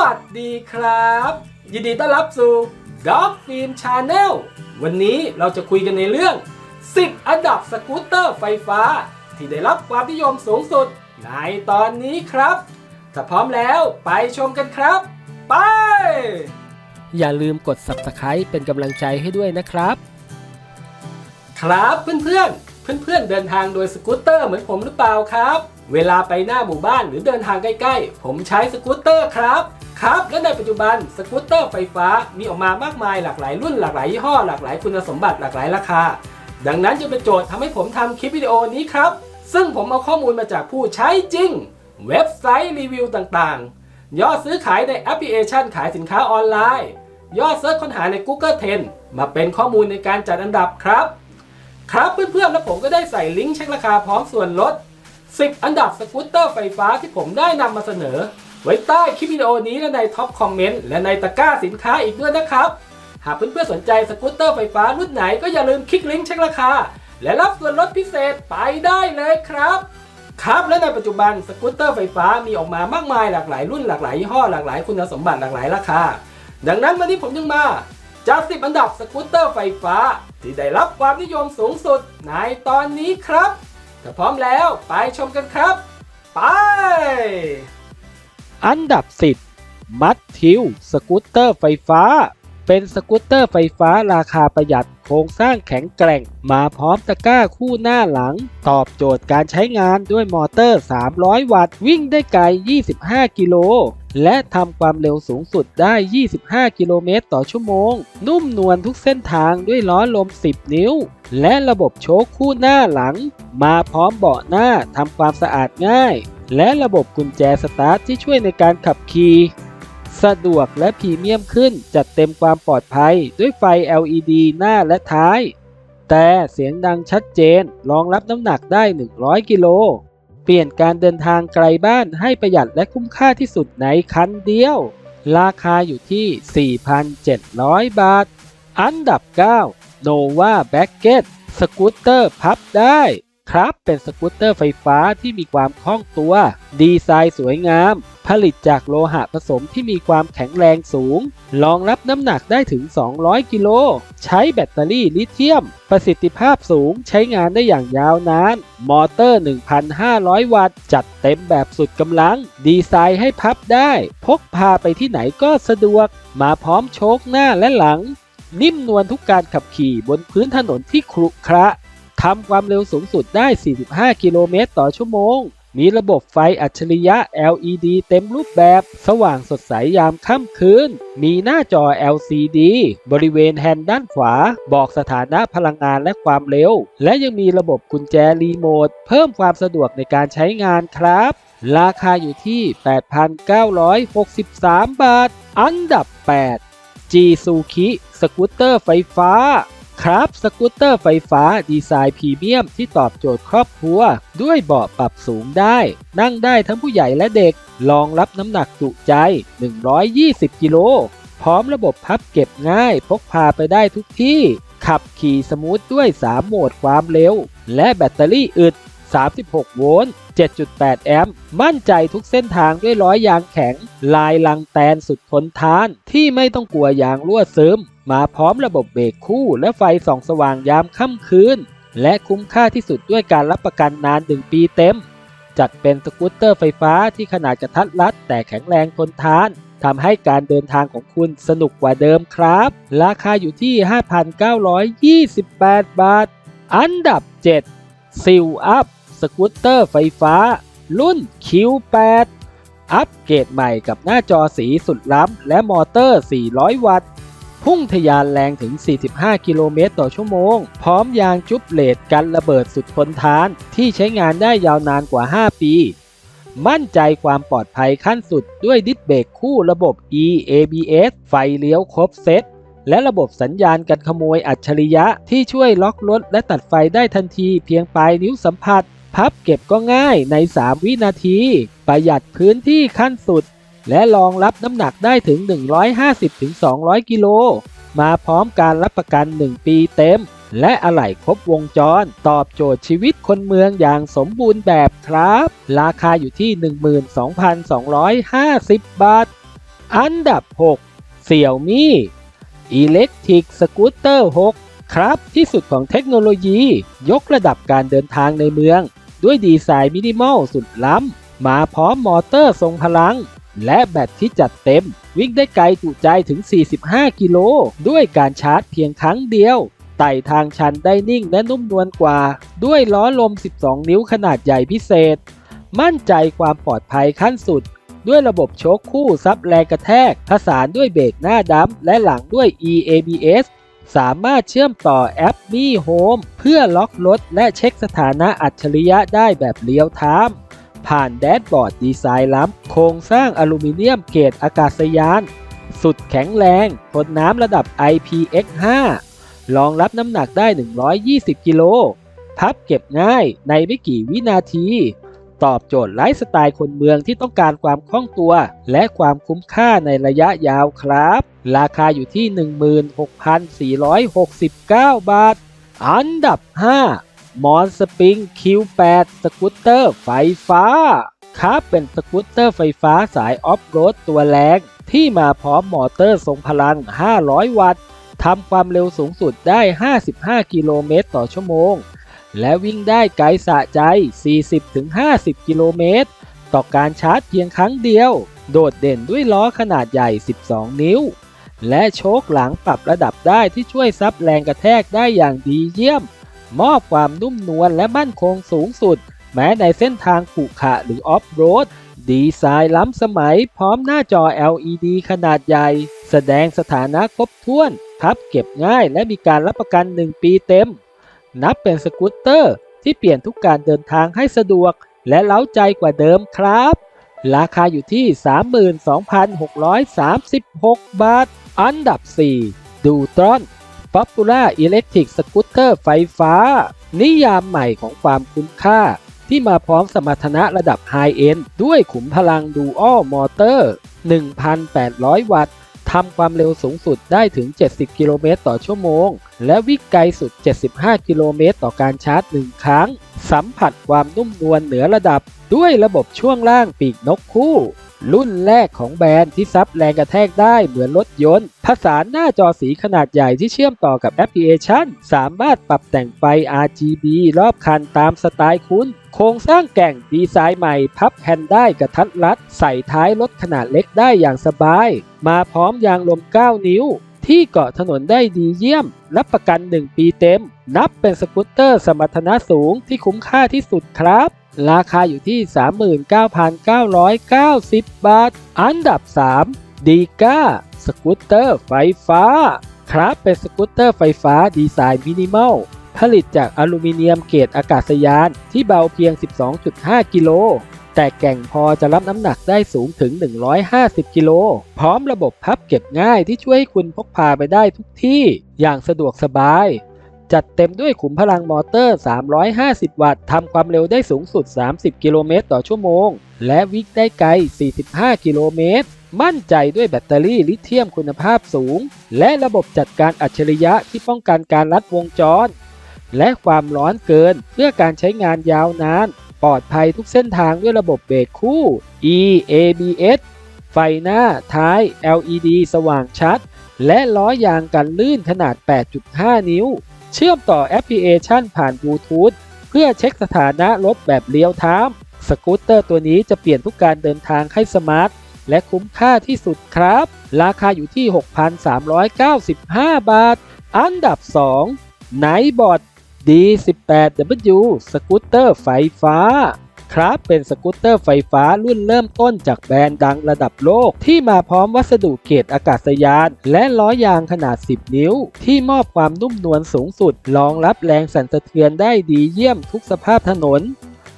วัสดีครับ ยินดีต้อนรับสู่ Dog Film Channel วันนี้เราจะคุยกันในเรื่อง 10 อันดับสกูตเตอร์ไฟฟ้า ที่ได้รับความนิยมสูงสุดในตอนนี้ครับ ถ้าพร้อมแล้วไปชมกันครับ ไป อย่าลืมกด Subscribe เป็นกำลังใจให้ด้วยนะครับ ครับเพื่อนๆ เพื่อนๆ เดินทางโดยสกูตเตอร์เหมือนผมหรือเปล่าครับ เวลาไปหน้าหมู่บ้านหรือเดินทางใกล้ๆ ผมใช้สกูตเตอร์ครับ ครับ และในปัจจุบันสกูตเตอร์ไฟฟ้ามีออกมามากมายหลากหลายรุ่นหลากหลายยี่ห้อหลากหลายคุณสมบัติหลากหลายราคา ดังนั้นจะเป็นโจทย์ทำให้ผมทำคลิปวิดีโอนี้ครับ ซึ่งผมเอาข้อมูลมาจากผู้ใช้จริง เว็บไซต์รีวิวต่างๆ ยอดซื้อขายในแอปพลิเคชันขายสินค้าออนไลน์ ยอดเซิร์ชค้นหาใน Google Trend มาเป็นข้อมูลในการจัดอันดับครับ ครับเพื่อนๆ แล้วผมก็ได้ใส่ลิงก์เช็คราคาพร้อมส่วนลด 10 อันดับสกูตเตอร์ไฟฟ้าที่ผมได้นำมาเสนอ ไว้ใต้คลิปวิดีโอนี้และในท็อปคอมเมนต์และในตะกร้าสินค้าอีกด้วยนะครับ หากเพื่อนๆสนใจสกูตเตอร์ไฟฟ้ารุ่นไหนก็อย่าลืมคลิกลิงก์เช็คราคา และรับส่วนลดพิเศษไปได้เลยครับ ครับและในปัจจุบันสกูตเตอร์ไฟฟ้ามีออกมามากมายหลากหลายรุ่นหลากหลายยี่ห้อหลากหลายคุณสมบัติหลากหลายราคา ดังนั้นวันนี้ผมจึงมาจัด10อันดับสกูตเตอร์ไฟฟ้า ที่ได้รับความนิยมสูงสุดในตอนนี้ครับถ้าพร้อมแล้วไปชมกันครับ ไป อันดับ 10 มัดทิว สกูตเตอร์ไฟฟ้า เป็นสกูตเตอร์ไฟฟ้าราคาประหยัดโครงสร้างแข็งแกร่ง มาพร้อมตะกร้าคู่หน้าหลัง ตอบโจทย์การใช้งานด้วยมอเตอร์ 300 วัตต์ วิ่งได้ไกล 25 กิโล และทำความเร็วสูงสุดได้ 25 กิโลเมตรต่อชั่วโมง นุ่มนวลทุกเส้นทางด้วยล้อลม 10 นิ้ว และระบบโชคคู่หน้าหลัง มาพร้อมเบาะหน้าทำความสะอาดง่าย และระบบกุญแจสตาร์ทที่ช่วยในการขับขี่ สะดวกและพรีเมียมขึ้นจัดเต็มความปลอดภัยด้วยไฟ LED หน้าและท้าย แต่เสียงดังชัดเจนรองรับน้ำหนักได้ 100 กิโล เปลี่ยนการเดินทางไกลบ้านให้ประหยัดและคุ้มค่าที่สุดในคันเดียว ราคาอยู่ที่ 4,700 บาท อันดับ 9 Nova b a c k e t สกูตเตอร์พับได้ ครับเป็นสกูตเตอร์ไฟฟ้าที่มีความคล่องตัว ดีไซน์สวยงาม ผลิตจากโลหะผสมที่มีความแข็งแรงสูง รองรับน้ำหนักได้ถึง 200 กิโล ใช้แบตเตอรี่ลิเธียม ประสิทธิภาพสูงใช้งานได้อย่างยาวนาน มอเตอร์ 1,500 วัตต์ จัดเต็มแบบสุดกำลัง ดีไซน์ให้พับได้ พกพาไปที่ไหนก็สะดวก มาพร้อมโชคหน้าและหลัง นิ่มนวลทุกการขับขี่บนพื้นถนนที่ครุขระ ทำความเร็วสูงสุดได้ 45 กิโลเมตรต่อชั่วโมง มีระบบไฟอัจฉริยะ LED เต็มรูปแบบ สว่างสดใสยามค่ำคืน มีหน้าจอ LCD บริเวณแฮนด์ด้านขวา บอกสถานะพลังงานและความเร็ว และยังมีระบบกุญแจรีโมท เพิ่มความสะดวกในการใช้งานครับ ราคาอยู่ที่ 8,963 บาท อันดับ 8 จีซูคิ สกูตเตอร์ไฟฟ้า ครับสกูตเตอร์ไฟฟ้าดีไซน์พรีเมียมที่ตอบโจทย์ครอบครัว ด้วยเบาะปรับสูงได้ นั่งได้ทั้งผู้ใหญ่และเด็กรองรับน้ำหนักจุใจ 120 กิโล พร้อมระบบพับเก็บง่ายพกพาไปได้ทุกที่ ขับขี่สมูทด้วย 3 โหมดความเร็ว และแบตเตอรี่อึด 36 โวลต์ 7.8 แอมป์ มั่นใจทุกเส้นทางด้วยล้อยางแข็ง ลายลังแตนสุดทนทานที่ไม่ต้องกลัวยางรั่วซึม มาพร้อมระบบเบรกคู่และไฟส่องสว่างยามค่ำคืน และคุ้มค่าที่สุดด้วยการรับประกันนาน 1 ปีเต็ม จัดเป็นสกูตเตอร์ไฟฟ้าที่ขนาดกระทัดรัด แต่แข็งแรงทนทานทำให้การเดินทางของคุณสนุกกว่าเดิมครับ ราคาอยู่ที่ 5,928 บาท อันดับ 7 ซิลอัพสกูตเตอร์ไฟฟ้า รุ่น Q8 อัปเกรดใหม่กับหน้าจอสีสุดล้ำและมอเตอร์ 400 วัตต์ พุ่งทะยานแรงถึง 45 กิโลเมตรต่อชั่วโมง พร้อมยางจุบเลดกันระเบิดสุดทนทาน ที่ใช้งานได้ยาวนานกว่า 5 ปี มั่นใจความปลอดภัยขั้นสุดด้วยดิสเบรกคู่ระบบ EABS ไฟเลี้ยวครบเซตและระบบสัญญาณกันขโมยอัจฉริยะที่ช่วยล็อกรถและตัดไฟได้ทันทีเพียงปลายนิ้วสัมผัส พับเก็บก็ง่ายใน 3 วินาที ประหยัดพื้นที่ขั้นสุด และรองรับน้ำหนักได้ถึง 150-200 กิโล มาพร้อมการรับประกัน 1 ปีเต็ม และอะไหล่ครบวงจร ตอบโจทย์ชีวิตคนเมืองอย่างสมบูรณ์แบบครับ ราคาอยู่ที่ 12,250 บาท อันดับ 6 เสี่ยวมี่อิเล็กทริกสกูตเตอร์ 6 ครับ ที่สุดของเทคโนโลยี ยกระดับการเดินทางในเมือง ด้วยดีไซน์มินิมอลสุดล้ำ มาพร้อมมอเตอร์ทรงพลัง และแบตที่จัดเต็ม วิ่งได้ไกลจุใจถึง 45 กิโล ด้วยการชาร์จเพียงครั้งเดียว ไต่ทางชันได้นิ่งและนุ่มนวลกว่า ด้วยล้อลม 12 นิ้วขนาดใหญ่พิเศษ มั่นใจความปลอดภัยขั้นสุด ด้วยระบบโชคคู่ซับแรงกระแทกผสานด้วยเบรกหน้าดัมและหลังด้วย EABS สามารถเชื่อมต่อแอป Mi Home เพื่อล็อกรถและเช็คสถานะอัจฉริยะได้แบบเรียลไทม์ ผ่านแดชบอร์ดดีไซน์ล้ำโครงสร้างอลูมิเนียมเกรดอากาศยาน สุดแข็งแรงทนน้ำระดับ IPX5 รองรับน้ำหนักได้ 120 กิโล พับเก็บง่ายในไม่กี่วินาที ตอบโจทย์ไลฟ์สไตล์คนเมืองที่ต้องการความคล่องตัว และความคุ้มค่าในระยะยาวครับ ราคาอยู่ที่ 16,469 บาท อันดับ 5 มอนสปริง Q8 สกูตเตอร์ไฟฟ้า ครับเป็นสกูตเตอร์ไฟฟ้าสายออฟโรดตัวแรง ที่มาพร้อมมอเตอร์ทรงพลัง 500 วัตต์ทำความเร็วสูงสุดได้ 55 กิโลเมตรต่อชั่วโมง และวิ่งได้ไกลสะใจ 40-50 กิโลเมตร ต่อการชาร์จเพียงครั้งเดียว โดดเด่นด้วยล้อขนาดใหญ่ 12 นิ้ว และโชคหลังปรับระดับได้ที่ช่วยซับแรงกระแทกได้อย่างดีเยี่ยม มอบความนุ่มนวลและมั่นคงสูงสุด แม้ในเส้นทางขรุขระหรือออฟโรด ดีไซน์ล้ำสมัยพร้อมหน้าจอ LED ขนาดใหญ่ แสดงสถานะครบถ้วนพับเก็บง่ายและมีการรับประกัน 1 ปีเต็ม นับเป็นสกูตเตอร์ ที่เปลี่ยนทุกการเดินทางให้สะดวก และเล้าใจกว่าเดิมครับ ราคาอยู่ที่ 32,636 บาท อันดับ 4 ดูตรอน Popular Electric Scooter ไฟฟ้า นิยามใหม่ของความคุ้มค่า ที่มาพร้อมสมรรถนะระดับไฮเอนด้วยขุมพลังดูอัลมอเตอร์ 1,800 วัตต์ทำความเร็วสูงสุดได้ถึง 70 กิโลเมตรต่อชั่วโมง และวิ่งไกลสุด 75 กิโลเมตรต่อการชาร์จ 1 ครั้ง สัมผัสความนุ่มนวลเหนือระดับ ด้วยระบบช่วงล่างปีกนกคู่ รุ่นแรกของแบรนด์ที่ซับแรงกระแทกได้เหมือนรถยนต์ ผสานหน้าจอสีขนาดใหญ่ที่เชื่อมต่อกับแอปพลิเคชัน สามารถปรับแต่งไฟ RGB รอบคันตามสไตล์คุณ โครงสร้างแก่งดีไซน์ใหม่ พับแฮนด์ได้กระทัดรัด ใส่ท้ายรถขนาดเล็กได้อย่างสบาย มาพร้อมยางลม 9 นิ้ว ที่เกาะถนนได้ดีเยี่ยม รับประกัน 1 ปีเต็ม นับเป็นสกูตเตอร์สมรรถนะสูงที่คุ้มค่าที่สุดครับ ราคาอยู่ที่ 39,990 บาท อันดับ 3 ดีก้าสกูตเตอร์ไฟฟ้า ครับเป็นสกูตเตอร์ไฟฟ้าดีไซน์มินิมอลผลิตจากอลูมิเนียมเกรดอากาศยานที่เบาเพียง 12.5 กิโล แต่แก่งพอจะรับน้ำหนักได้สูงถึง 150 กิโล พร้อมระบบพับเก็บง่ายที่ช่วยให้คุณพกพาไปได้ทุกที่อย่างสะดวกสบาย จัดเต็มด้วยขุมพลังมอเตอร์ 350 วัตต์ทำความเร็วได้สูงสุด 30 กิโลเมตรต่อชั่วโมง และวิ่งได้ไกล 45 กิโลเมตร มั่นใจด้วยแบตเตอรี่ลิเธียมคุณภาพสูง และระบบจัดการอัจฉริยะที่ป้องกันการลัดวงจร และความร้อนเกินเพื่อการใช้งานยาวนาน ปลอดภัยทุกเส้นทางด้วยระบบเบรกคู่ EABS ไฟหน้าท้าย LED สว่างชัด และล้อยางกันลื่นขนาด 8.5 นิ้ว เชื่อมต่อแอปพลิเคชันผ่านบลูทูธเพื่อเช็คสถานะรถแบบเรียลไทม์สกูตเตอร์ตัวนี้จะเปลี่ยนทุกการเดินทางให้สมาร์ทและคุ้มค่าที่สุดครับ ราคาอยู่ที่ 6,395 บาท อันดับ2ไนบอด D18W สกูตเตอร์ไฟฟ้าครับเป็นสกูตเตอร์ไฟฟ้ารุ่นเริ่มต้นจากแบรนด์ดังระดับโลก ที่มาพร้อมวัสดุเกรดอากาศยาน และล้อยางขนาด 10 นิ้ว ที่มอบความนุ่มนวลสูงสุด รองรับแรงสั่นสะเทือนได้ดีเยี่ยมทุกสภาพถนน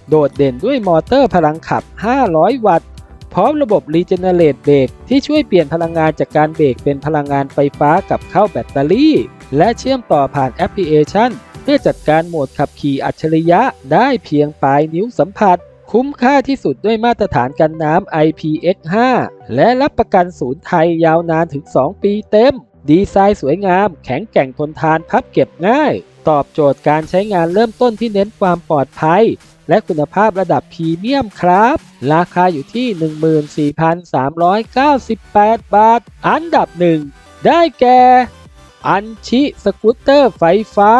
โดดเด่นด้วยมอเตอร์พลังขับ 500 วัตต์ พร้อมระบบ Regenerate Brake ที่ช่วยเปลี่ยนพลังงานจากการเบรกเป็นพลังงานไฟฟ้ากับเข้าแบตเตอรี่ และเชื่อมต่อผ่านแอปพลิเคชัน เพื่อจัดการโหมดขับขี่อัจฉริยะได้เพียงปลายนิ้วสัมผัส คุ้มค่าที่สุดด้วยมาตรฐานกันน้ำ IPX5 และรับประกันศูนย์ไทยยาวนานถึง 2 ปีเต็ม ดีไซน์สวยงาม แข็งแกร่งทนทานพับเก็บง่าย ตอบโจทย์การใช้งานเริ่มต้นที่เน้นความปลอดภัย และคุณภาพระดับพรีเมียมครับ ราคาอยู่ที่ 14,398 บาท อันดับหนึ่งได้แก่อันชิสกูตเตอร์ไฟฟ้า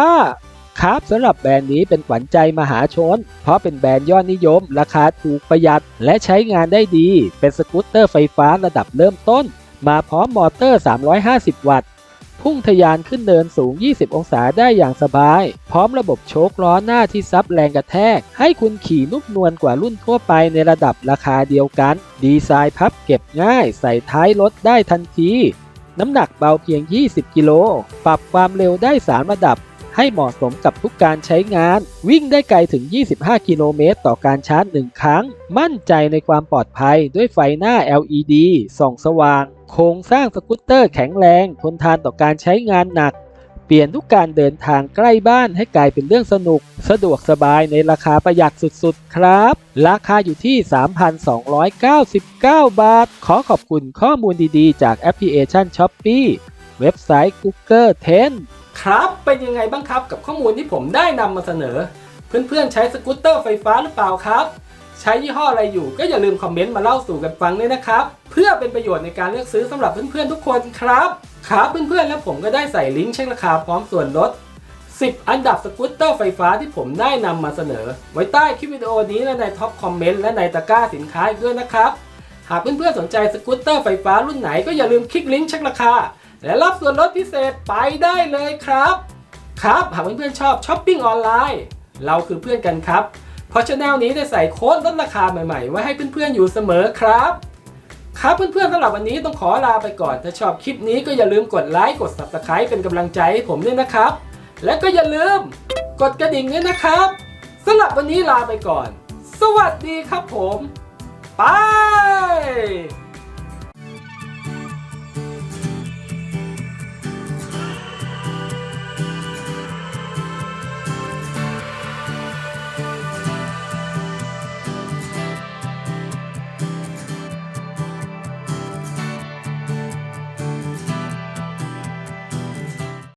ครับสำหรับแบรนด์นี้เป็นขวัญใจมหาชน เพราะเป็นแบรนด์ยอดนิยม ราคาถูกประหยัด และใช้งานได้ดี เป็นสกูตเตอร์ไฟฟ้าระดับเริ่มต้น มาพร้อมมอเตอร์ 350 วัตต์ พุ่งทะยานขึ้นเนินสูง 20 องศาได้อย่างสบาย พร้อมระบบโชคล้อหน้าที่ซับแรงกระแทก ให้คุณขี่นุ่มนวลกว่ารุ่นทั่วไปในระดับราคาเดียวกัน ดีไซน์พับเก็บง่าย ใส่ท้ายรถได้ทันที น้ำหนักเบาเพียง 20 กิโล ปรับความเร็วได้ 3 ระดับ ให้เหมาะสมกับทุกการใช้งาน วิ่งได้ไกลถึง 25 กิโลเมตร ต่อการชาร์จ 1 ครั้ง มั่นใจในความปลอดภัยด้วยไฟหน้า LED ส่องสว่าง โครงสร้างสกูตเตอร์แข็งแรง ทนทานต่อการใช้งานหนัก เปลี่ยนทุกการเดินทางใกล้บ้านให้กลายเป็นเรื่องสนุก สะดวกสบายในราคาประหยัดสุดๆ ครับ ราคาอยู่ที่ 3,299 บาท ขอขอบคุณข้อมูลดีๆ จากแอปพลิเคชัน s h อ p e e เว็บไซต์ Google 10 ครับ เป็นยังไงบ้างครับกับข้อมูลที่ผมได้นำมาเสนอ เพื่อนๆใช้สกูตเตอร์ไฟฟ้าหรือเปล่าครับ ใช้ยี่ห้ออะไรอยู่ก็อย่าลืมคอมเมนต์มาเล่าสู่กันฟังด้วยนะครับ เพื่อเป็นประโยชน์ในการเลือกซื้อสำหรับเพื่อนๆทุกคนครับ ครับเพื่อนๆแล้วผมก็ได้ใส่ลิงก์เช็คราคาพร้อมส่วนลด 10 อันดับสกูตเตอร์ไฟฟ้าที่ผมได้นำมาเสนอ ไว้ใต้คลิปวิดีโอนี้และในท็อปคอมเมนต์และในตะกร้าสินค้าอีกด้วยนะครับหากเพื่อนๆสนใจสกูตเตอร์ไฟฟ้ารุ่นไหนก็อย่าลืมคลิกลิงก์เช็คราคา และรับส่วนลดพิเศษไปได้เลยครับ ครับหากเพื่อนๆชอบช้อปปิ้งออนไลน์ เราคือเพื่อนกันครับ เพราะช anel นี้ได้ใส่โค้ดลดราคาใหม่ๆ ไว้ให้เพื่อนๆอยู่เสมอครับ ครับเพื่อนๆสำหรับวันนี้ต้องขอลาไปก่อน ถ้าชอบคลิปนี้ก็อย่าลืมกดไลค์กด subscribe เป็นกำลังใจให้ผมด้วยนะครับ และก็อย่าลืมกดกระดิ่งด้วยนะครับสำหรับวันนี้ลาไปก่อน สวัสดีครับผม ไป